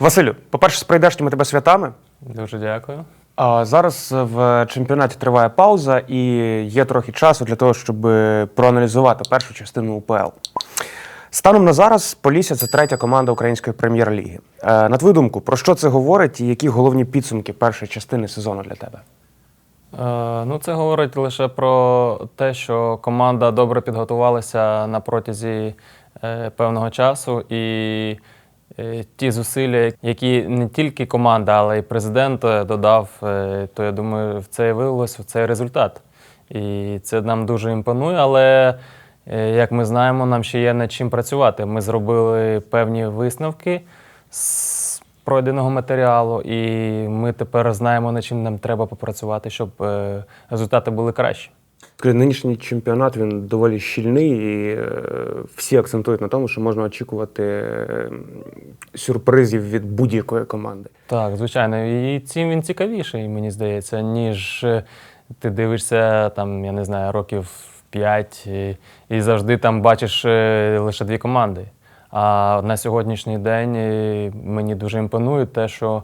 Василю, по-перше, з прийдешніми тебе святами. Дуже дякую. А зараз в чемпіонаті триває пауза і є трохи часу для того, щоб проаналізувати першу частину УПЛ. Станом на зараз Полісся це третя команда української прем'єр-ліги. Е, На твою думку, про що це говорить і які головні підсумки першої частини сезону для тебе? Е, ну, це говорить лише про те, що команда добре підготувалася на протязі е, певного часу, і е, ті зусилля, які не тільки команда, але й президент е, додав, е, то я думаю, в це і вилилось в цей результат. І це нам дуже імпонує, але е, як ми знаємо, нам ще є над чим працювати. Ми зробили певні висновки з пройденого матеріалу, і ми тепер знаємо, над чим нам треба попрацювати, щоб е, результати були кращі. Нинішній чемпіонат він доволі щільний, і е, всі акцентують на тому, що можна очікувати е, сюрпризів від будь-якої команди. Так, звичайно, і цим він цікавіший, мені здається, ніж е, ти дивишся там, я не знаю, років 5 і, і завжди там бачиш е, лише дві команди. А на сьогоднішній день е, мені дуже імпонує те, що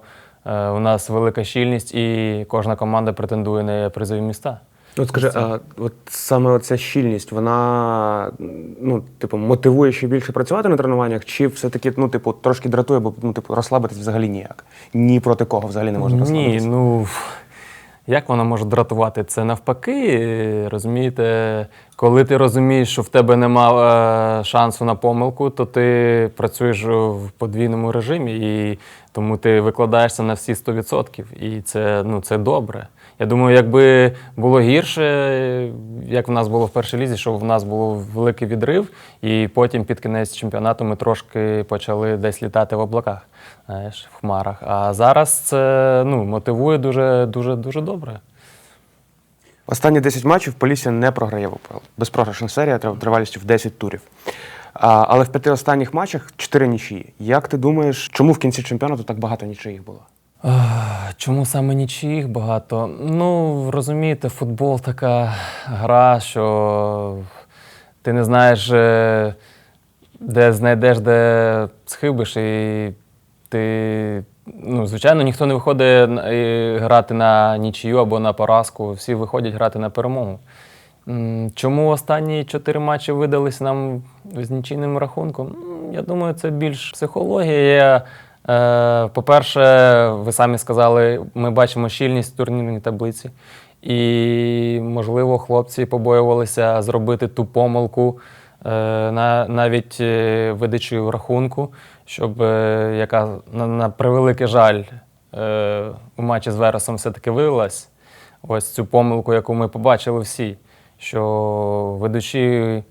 у нас велика щільність і кожна команда претендує на призові міста. От скажи, а от саме оця щільність, вона ну, типу, мотивує ще більше працювати на тренуваннях, чи все-таки ну, типу, трошки дратує, бо ну, типу, розслабитись взагалі ніяк. Ні проти кого взагалі не можна Ні, ну як вона може дратувати? Це навпаки, розумієте, коли ти розумієш, що в тебе нема е, шансу на помилку, то ти працюєш в подвійному режимі, і тому ти викладаєшся на всі 100%. І це, ну, це добре. Я думаю, якби було гірше, як в нас було в першій лізі, що в нас був великий відрив, і потім під кінець чемпіонату ми трошки почали десь літати в облаках, знаєш, в хмарах. А зараз це ну, мотивує дуже, дуже, дуже добре. Останні 10 матчів Полісся не програє в УПЛ. Безпрограшна серія тривалістю в 10 турів. А, але в п'яти останніх матчах 4 нічиї. Як ти думаєш, чому в кінці чемпіонату так багато нічиїх було? Чому саме нічиїх багато? Ну, розумієте, футбол така гра, що ти не знаєш, е, де знайдеш, де схибиш, і ти. Ну, звичайно, ніхто не виходить грати на нічию або на поразку. Всі виходять грати на перемогу. Чому останні чотири матчі видались нам з нічийним рахунком? Я думаю, це більш психологія. Е, По-перше, ви самі сказали, ми бачимо щільність в турнірній таблиці. І, можливо, хлопці побоювалися зробити ту помилку е, навіть е, видачею рахунку, щоб яка, на, превеликий жаль, у матчі з Вересом все-таки вилилась. Ось цю помилку, яку ми побачили всі, що ведучи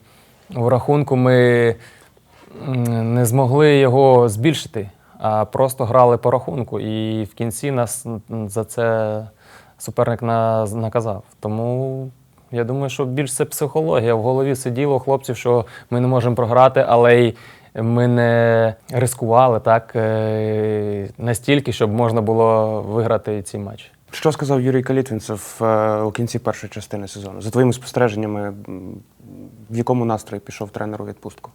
в рахунку, ми не змогли його збільшити, а просто грали по рахунку. І в кінці нас за це суперник наказав. Тому я думаю, що більш це психологія. В голові сиділо хлопців, що ми не можемо програти, але й ми не рискували так е, настільки, щоб можна було виграти ці матчі. Що сказав Юрій Калітвінцев е, у кінці першої частини сезону? За твоїми спостереженнями, в якому настрої пішов тренер у відпустку?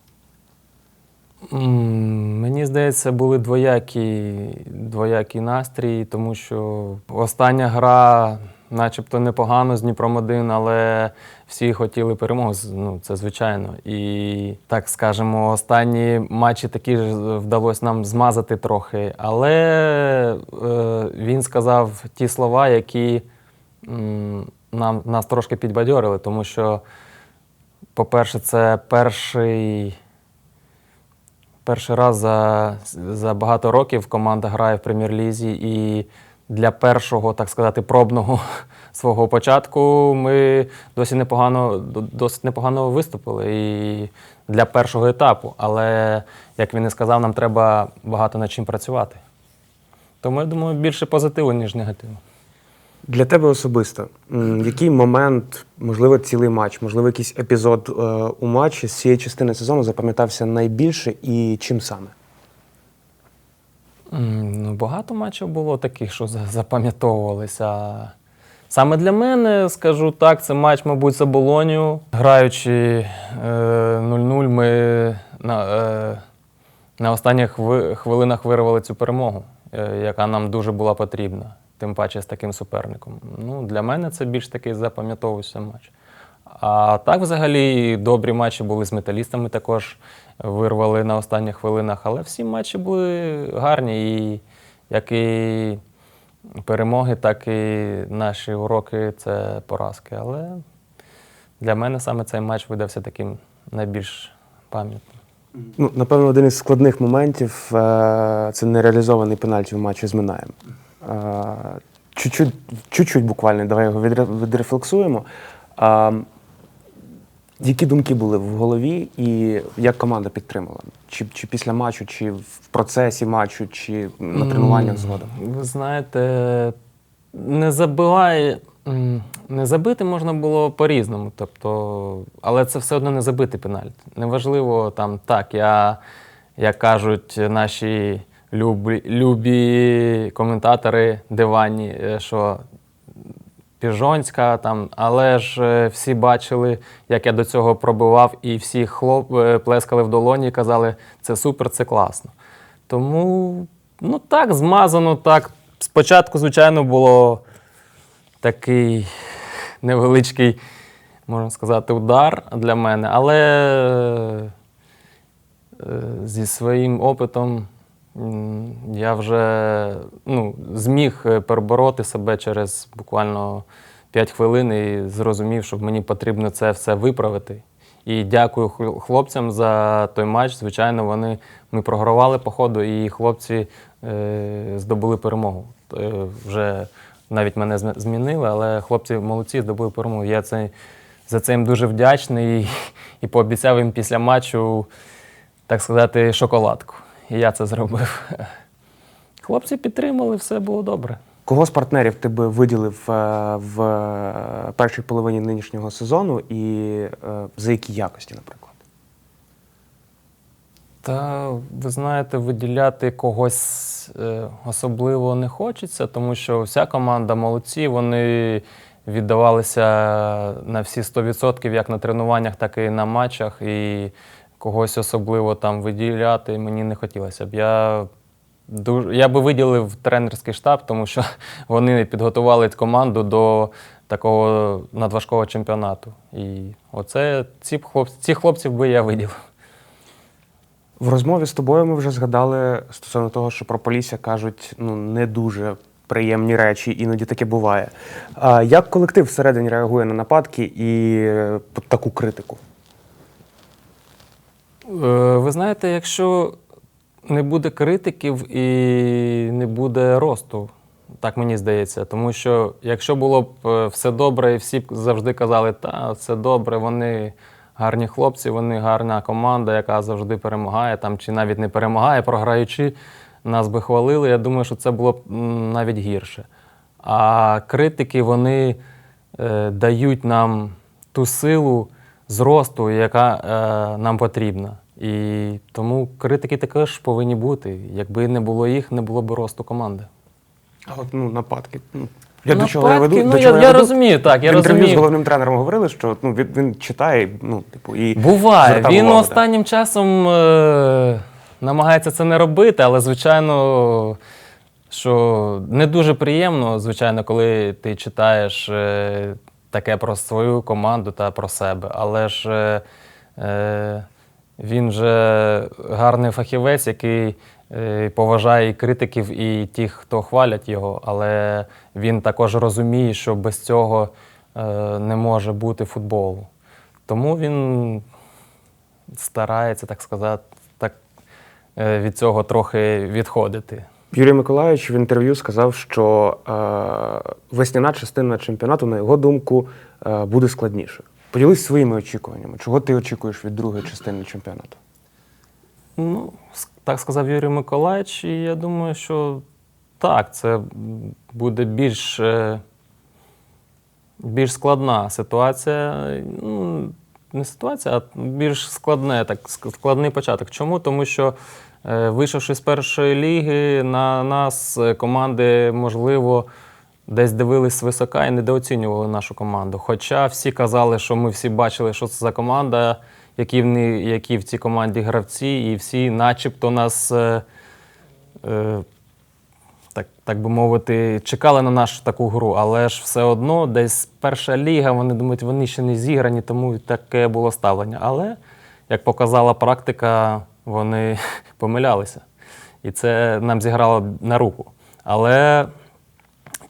Мені здається, були двоякі, двоякі настрій, тому що остання гра, начебто, непогано з Дніпром 1, але всі хотіли перемогу. Ну, це звичайно. І так скажемо, останні матчі такі ж вдалося нам змазати трохи. Але е, він сказав ті слова, які м, нам, нас трошки підбадьорили, тому що, по-перше, це перший. Перший раз за, за багато років команда грає в прем'єр-лізі, і для першого, так сказати, пробного свого початку ми досить непогано, до- досить непогано виступили і для першого етапу. Але, як він і сказав, нам треба багато над чим працювати. Тому я думаю, більше позитиву, ніж негативу. Для тебе особисто, який момент, можливо, цілий матч, можливо, якийсь епізод е, у матчі з цієї частини сезону запам'ятався найбільше і чим саме? Ну, багато матчів було таких, що запам'ятовувалися. Саме для мене, скажу так, це матч, мабуть, за Болонію. Граючи е, 0-0, ми на, е, на останніх хвилинах вирвали цю перемогу, е, яка нам дуже була потрібна, тим паче з таким суперником. Ну, для мене це більш такий запам'ятовуючий матч. А так, взагалі, добрі матчі були з металістами також вирвали на останніх хвилинах, але всі матчі були гарні. І як і перемоги, так і наші уроки це поразки. Але для мене саме цей матч видався таким найбільш пам'ятним. Ну, напевно, один із складних моментів е, це нереалізований пенальті в матчі з Минаєм. Е, Чуть-чуть, чуть-чуть буквально, давай його відрефлексуємо. Які думки були в голові і як команда підтримала? Чи, чи після матчу, чи в процесі матчу, чи на тренуваннях згодом? Ви знаєте, не забиває. Не забити можна було по-різному. Тобто, але це все одно не забити пенальті. Неважливо там так, я, як кажуть наші любі, любі коментатори диванні, е, що Піжонська там, але ж е, всі бачили, як я до цього пробивав, і всі хлоп е, плескали в долоні і казали, це супер, це класно. Тому, ну так, змазано, так. Спочатку, звичайно, було такий невеличкий, можна сказати, удар для мене, але е, зі своїм опитом я вже ну, зміг е, перебороти себе через буквально 5 хвилин і зрозумів, що мені потрібно це все виправити. І дякую хл- хлопцям за той матч. Звичайно, вони ми програвали по ходу, і хлопці е, здобули перемогу. Е, вже навіть мене змінили, але хлопці молодці здобули перемогу. Я це, за це їм дуже вдячний і, і пообіцяв їм після матчу, так сказати, шоколадку. І я це зробив. Хлопці підтримали, все було добре. Кого з партнерів ти би виділив е, в е, першій половині нинішнього сезону і е, за які якості, наприклад? Та ви знаєте, виділяти когось особливо не хочеться, тому що вся команда молодці, вони віддавалися на всі 100%, як на тренуваннях, так і на матчах. І когось особливо там виділяти мені не хотілося б. Я, дуже, я би виділив тренерський штаб, тому що вони підготували команду до такого надважкого чемпіонату. І оце ці хлопці, ці хлопців би я виділив. В розмові з тобою ми вже згадали стосовно того, що про Полісся кажуть ну не дуже приємні речі, іноді таке буває. А як колектив всередині реагує на нападки і е, таку критику? Ви знаєте, якщо не буде критиків і не буде росту, так мені здається. Тому що якщо було б е, все добре, і всі б завжди казали, та все добре, вони гарні хлопці, вони гарна команда, яка завжди перемагає, там, чи навіть не перемагає, програючи, нас би хвалили. Я думаю, що це було б навіть гірше. А критики вони е, дають нам ту силу зросту, яка е, нам потрібна. І тому критики також повинні бути. Якби не було їх, не було б росту команди. А от ну нападки. Ну, я до чого я Нападки, веду? ну, до я- чого я веду? розумію, так, я в інтерв'ю з головним тренером говорили, що ну він, він читає, ну типу, і Буває. Він увагу, останнім часом е, намагається це не робити, але звичайно, що не дуже приємно, звичайно, коли ти читаєш е, таке про свою команду та про себе. Але ж е, е, він же гарний фахівець, який е, поважає і критиків, і тих, хто хвалять його. Але він також розуміє, що без цього е, не може бути футболу. Тому він старається, так сказати, так, е, від цього трохи відходити. Юрій Миколаївич в інтерв'ю сказав, що весняна частина чемпіонату, на його думку, буде складнішою. Поділись своїми очікуваннями. Чого ти очікуєш від другої частини чемпіонату? Ну, так сказав Юрій Миколаївич, і я думаю, що так, це буде більш, е, більш складна ситуація. Ну, не ситуація, а більш складне, так, складний початок. Чому? Тому що, е, вийшовши з першої ліги, на нас е, команди, можливо, десь дивились свисока і недооцінювали нашу команду. Хоча всі казали, що ми всі бачили, що це за команда, які в, ни- які в цій команді гравці, і всі, начебто, нас, е, е, так, так би мовити, чекали на нашу таку гру. Але ж все одно десь перша ліга, вони думають, вони ще не зіграні, тому таке було ставлення. Але, як показала практика, вони помилялися. І це нам зіграло на руку. Але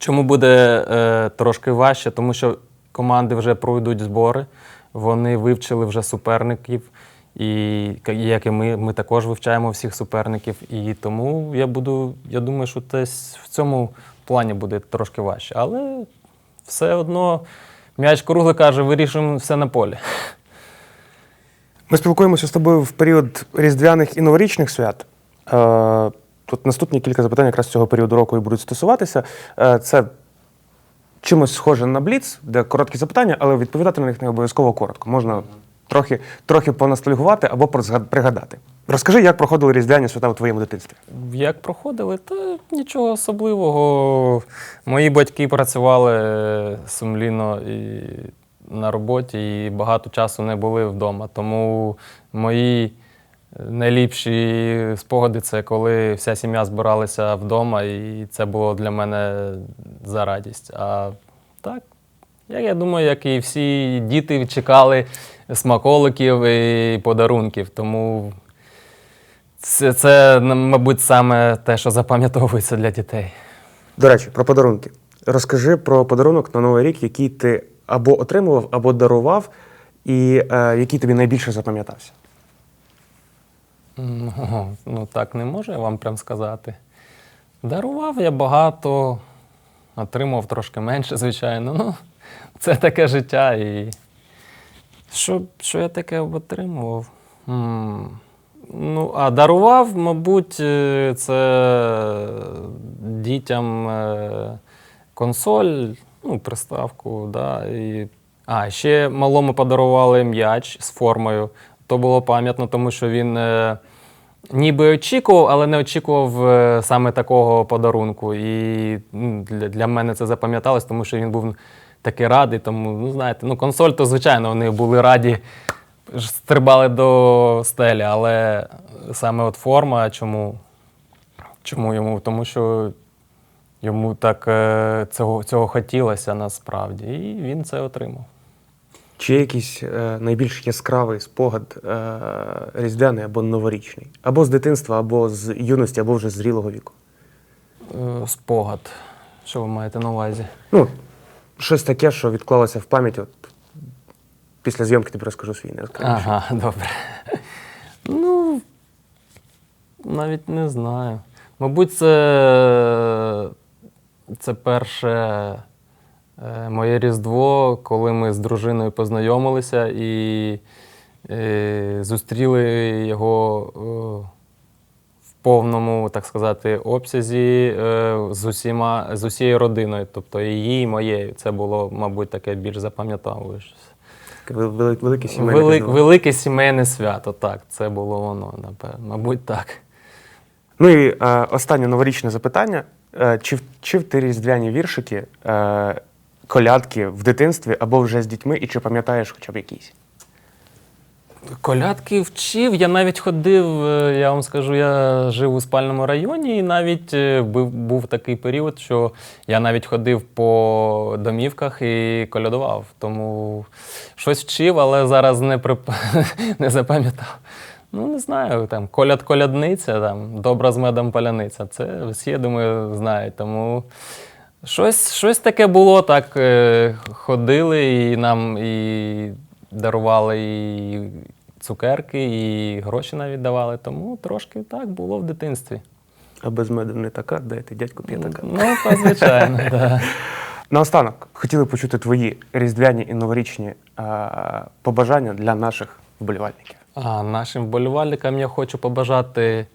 Чому буде е, трошки важче? Тому що команди вже пройдуть збори, вони вивчили вже суперників, і як і ми, ми також вивчаємо всіх суперників. І тому я буду, я думаю, що десь в цьому плані буде трошки важче. Але все одно м'яч круглий каже, вирішуємо все на полі. Ми спілкуємося з тобою в період різдвяних і новорічних свят. Е, Тут наступні кілька запитань якраз цього періоду року і будуть стосуватися. Е, Це чимось схоже на бліц, де короткі запитання, але відповідати на них не обов'язково коротко. Можна трохи, трохи понастальгувати або пригадати. Розкажи, як проходили різдвяні свята у твоєму дитинстві. Як проходили, та нічого особливого. Мої батьки працювали е, сумлінно і на роботі, і багато часу не були вдома. Тому мої найліпші спогади це коли вся сім'я збиралася вдома, і це було для мене за радість. А так, як я думаю, як і всі діти чекали смаколиків і подарунків. Тому це, це, мабуть, саме те, що запам'ятовується для дітей. До речі, про подарунки. Розкажи про подарунок на Новий рік, який ти або отримував, або дарував, і е, який тобі найбільше запам'ятався. Ну, ну так не можу я вам прям сказати. Дарував я багато, отримав трошки менше, звичайно. Ну, це таке життя. І що, що я таке отримував? М, Ну, а дарував, мабуть, е, це дітям е, консоль, ну, приставку, да, і... А, ще малому подарували м'яч з формою. То було пам'ятно, тому що він е, ніби очікував, але не очікував е, саме такого подарунку. І для, для мене це запам'яталось, тому що він був такий радий. Тому, ну, знаєте, ну, консоль, то звичайно, вони були раді, стрибали до стелі, але саме от форма, чому, чому йому? Тому що йому так е, цього, цього хотілося насправді, і він це отримав. Чи є якийсь е, найбільш яскравий спогад е, різдвяний або новорічний? Або з дитинства, або з юності, або вже з зрілого віку? Е, спогад. Що ви маєте на увазі? Ну, щось таке, що відклалося в пам'ять. От, після зйомки тобі розкажу свій, не розкажу. Ага, добре. Ну, навіть не знаю. Мабуть, це, це перше моє Різдво, коли ми з дружиною познайомилися і е, зустріли його е, в повному, так сказати, обсязі е, з, усіма, з усією родиною, тобто її, і моєю. Це було, мабуть, таке більш вели- вели- Велике сімейне. Різдво. велике сімейне свято, так, це було воно, напевно. Мабуть, так. Ну і е, останнє новорічне запитання. Е, чи вчив ти різдвяні віршики, е, колядки в дитинстві або вже з дітьми, і чи пам'ятаєш хоча б якісь? Колядки вчив. Я навіть ходив, е, я вам скажу, я жив у спальному районі, і навіть е, був, був такий період, що я навіть ходив по домівках і колядував. Тому щось вчив, але зараз не, прип... не запам'ятав. Ну, не знаю, там коляд колядниця, там добра з медом паляниця. Це всі, я думаю, знають. Тому щось, щось таке було, так е, ходили і нам і дарували і цукерки, і гроші навіть давали. Тому трошки так було в дитинстві. А без меду не така, дайте дядьку п'ятака. Ну, та, звичайно, так. Наостанок, хотіли почути твої різдвяні і новорічні е, побажання для наших вболівальників. А нашим вболівальникам я хочу побажати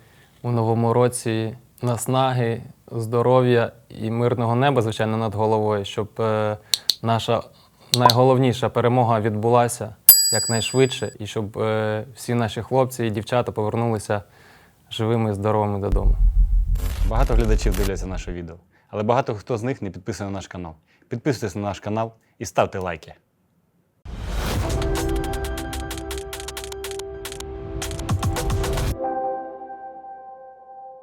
у новому році наснаги, здоров'я і мирного неба, звичайно, над головою, щоб е, наша найголовніша перемога відбулася якнайшвидше, і щоб е, всі наші хлопці і дівчата повернулися живими і здоровими додому. Багато глядачів дивляться наше відео, але багато хто з них не підписаний на наш канал. Підписуйтесь на наш канал і ставте лайки.